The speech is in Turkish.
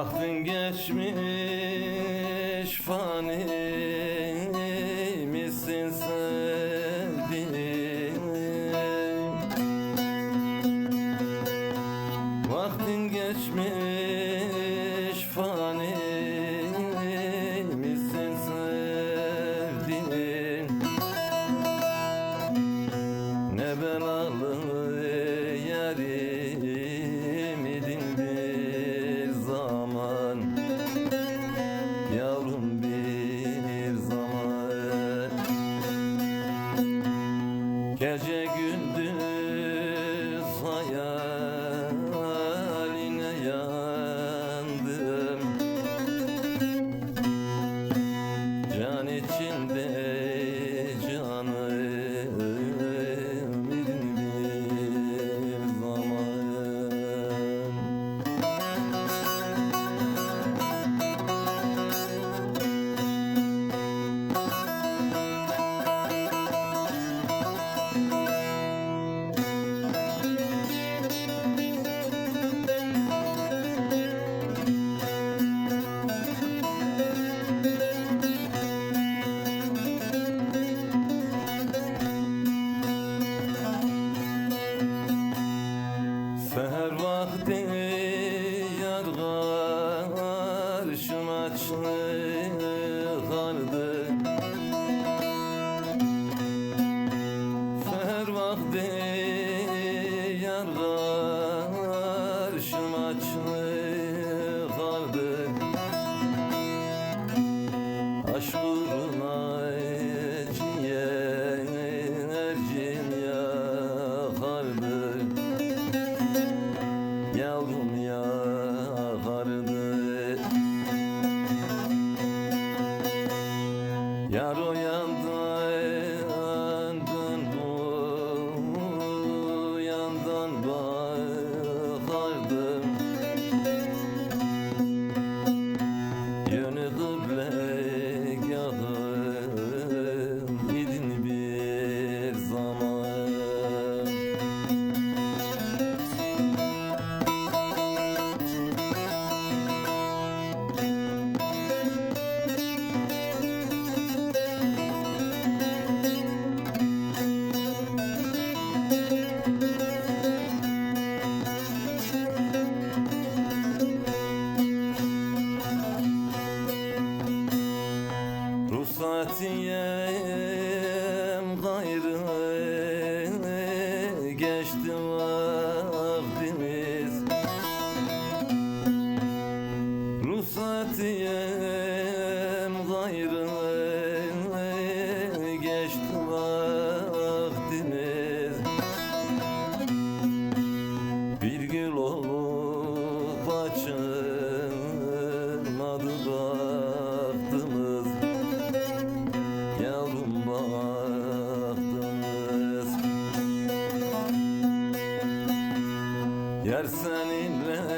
Aklın geçmiş fani. bahtı yargan Yar Saatiyem gayrı geçti vaktimiz. Ruhsatiyem gayrı geçti vaktimiz. Bir gül olup açın Yer seninle